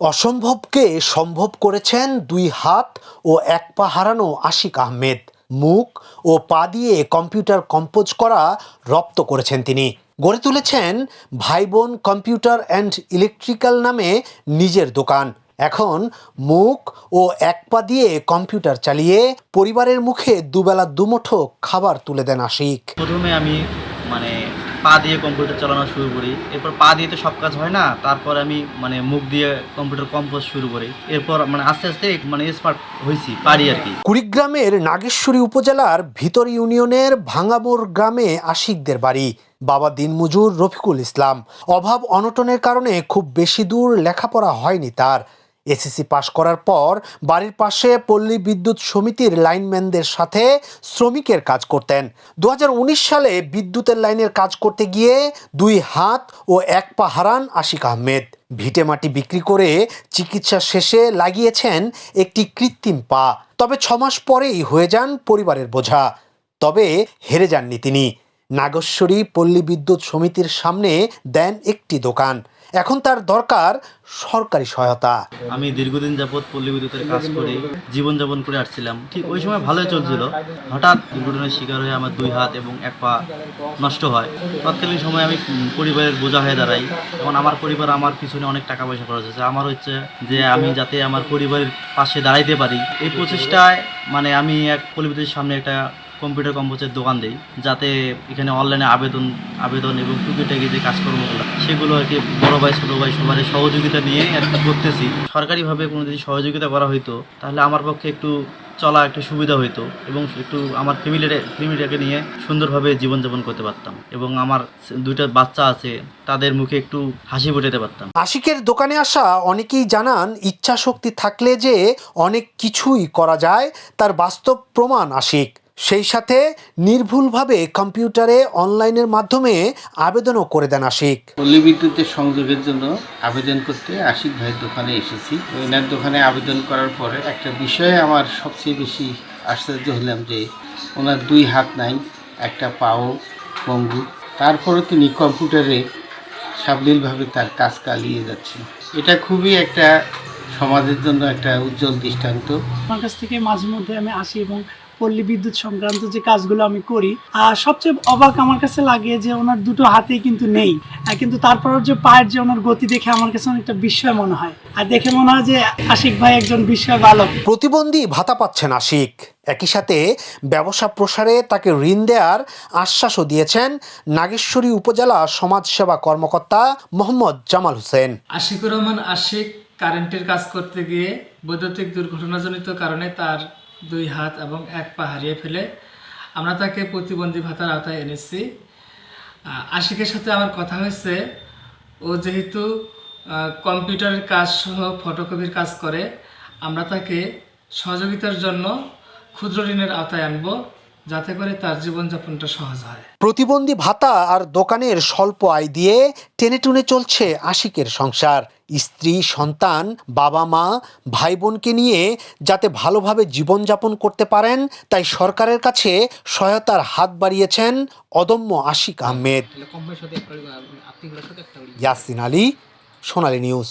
অসম্ভবকে সম্ভব করেছেন দুই হাত ও এক পা হারানো আশিক আহমেদ। মুখ ও পা দিয়ে কম্পিউটার কম্পোজ করা রপ্ত করেছেন তিনি। গড়ে তুলেছেন ভাই বোন কম্পিউটার অ্যান্ড ইলেকট্রিক্যাল নামে নিজের দোকান। এখন মুখ ও এক পা দিয়ে কম্পিউটার চালিয়ে পরিবারের মুখে দুবেলা দুমুঠো খাবার তুলে দেন আশিক। প্রথমে আমি মানে পা দিয়ে কম্পিউটার চালানো শুরু করি। এরপর পা দিয়ে তো সব কাজ হয় না, তারপর আমি মানে মুখ দিয়ে কম্পিউটার কম্পোজ শুরু করি। এরপর মানে আস্তে আস্তে মানে স্মার্ট হয়েছি পারি আর কি। কুড়িগ্রামের নাগেশ্বরী উপজেলার ভিতর ইউনিয়নের ভাঙ্গামোর গ্রামে আশিকদের বাড়ি, বাবা দিনমজুর রফিকুল ইসলাম। অভাব অনটনের কারণে খুব বেশি দূর লেখাপড়া হয়নি তার। এসএসসি পাশ করার পর বাড়ির পাশে পল্লী বিদ্যুৎ সমিতির লাইনম্যানদের সাথে শ্রমিকের কাজ করতেন। দু হাজার উনিশ সালে বিদ্যুতের লাইনের কাজ করতে গিয়ে দুই হাত ও এক পা হারান আশিক আহমেদ। ভিটে মাটি বিক্রি করে চিকিৎসা শেষে লাগিয়েছেন একটি কৃত্রিম পা। তবে ছমাস পরেই হয়ে যান পরিবারের বোঝা। তবে হেরে যাননি তিনি। নাগেশ্বরী পল্লী বিদ্যুৎ সমিতির সামনে দেন একটি দোকান। এখন তার দরকার সরকারি সহায়তা। আমি দীর্ঘদিন যাবৎ পল্লী বিদ্যুতের কাজ করে জীবনযাপন করে আসছিলাম। ঠিক ওই সময় ভালোই চলছিল। হঠাৎ দুর্ঘটনার শিকার হয়ে আমার দুই হাত এবং এক পা নষ্ট হয়। তৎকালীন সময় আমি পরিবারের বোঝা হয়ে দাঁড়াই। এখন আমার পরিবার আমার পিছনে অনেক টাকা পয়সা খরচ হচ্ছে আমার হচ্ছে যে আমি যাতে আমার পরিবারের পাশে দাঁড়াইতে পারি। এই প্রচেষ্টায় মানে আমি এক পল্লী বিদ্যুতের সামনে একটা কম্পিউটার কম্পোজের দোকান দিই, যাতে এখানে অনলাইনে আবেদন আবেদন এবং টুকিটাকি যে কাজকর্মগুলো, সেগুলো আর কি বড় ভাই, ছোটো ভাই সবার সহযোগিতা নিয়ে আর কি করতেছি। সরকারিভাবে কোনো যদি সহযোগিতা করা হইতো, তাহলে আমার পক্ষে একটু চলা একটু সুবিধা হইতো এবং একটু আমার ফ্যামিলিটা ফ্যামিলিটাকে নিয়ে সুন্দরভাবে জীবনযাপন করতে পারতাম এবং আমার দুইটা বাচ্চা আছে, তাদের মুখে একটু হাসি ফোটাতে পারতাম। আশিকের দোকানে আসা অনেকেই জানান ইচ্ছা শক্তি থাকলে যে অনেক কিছুই করা যায়, তার বাস্তব প্রমাণ আশিক। সেই সাথে নির্ভুলভাবে কম্পিউটারে অনলাইনের মাধ্যমে আবেদনও করে দেন আশিক। পল্লী বিদ্যুতের সংযোগের জন্য আবেদন করতে আশিক ভাইয়ের দোকানে এসেছি। ওনার দোকানে আবেদন করার পরে একটা বিষয়ে আমার সবচেয়ে বেশি আশ্চর্য হলাম যে ওনার দুই হাত নাই একটা পাও পঙ্গু। তারপরে তিনি কম্পিউটারে সাবলীলভাবে তার কাজ চালিয়ে যাচ্ছেন। এটা খুবই একটা সমাজের জন্য একটা উজ্জ্বল দৃষ্টান্ত। আমার কাছ থেকে মাঝে মধ্যে আমি আসি এবং পল্লী বিদ্যুৎ সংক্রান্ত যে কাজগুলো আমি করি আর সবচেয়ে অবাক আমার কাছে লাগে যে ওনার দুটো হাতেই কিন্তু নেই। কিন্তু তারপরেও যে পায়ের যে ওনার গতি দেখে আমার কাছে অনেকটা বিস্ময় মনে হয়। আর দেখে মনে হয় যে আশিক ভাই একজন বিস্ময় বালক। প্রতিবন্ধী ভাতা পাচ্ছেন আশিক। একই সাথে ব্যবসা প্রসারে তাকে ঋণ দেওয়ার আশ্বাসও দিয়েছেন নাগেশ্বরী উপজেলা সমাজসেবা কর্মকর্তা মোহাম্মদ জামাল হোসেন। আশিকুর রহমান আশিক কারেন্টের কাজ করতে গিয়ে বৈদ্যুতিক দুর্ঘটনাজনিত কারণে তার দুই হাত এবং এক পা হারিয়ে ফেলে আমরা তাকে প্রতিবন্ধী ভাতার আওতায় এনেছি। আশিকের সাথে আমার কথা হয়েছে, ও যেহেতু কম্পিউটারের কাজ সহ ফটোকপির কাজ করে, আমরা তাকে সহযোগিতার জন্য ক্ষুদ্র ঋণের আওতায় আনব। যাতে করে তার জীবনযাপনটা সহজ হয়। প্রতিবন্ধী ভাতা আর দোকানের স্বল্প আয় দিয়ে টেনে টুনে চলছে আশিকের সংসার। স্ত্রী সন্তান বাবা মা ভাই বোনকে নিয়ে যাতে ভালোভাবে জীবনযাপন করতে পারেন তাই সরকারের কাছে সহায়তার হাত বাড়িয়েছেন অদম্য আশিক আহমেদ। ইয়াসিন আলী সোনালী নিউজ।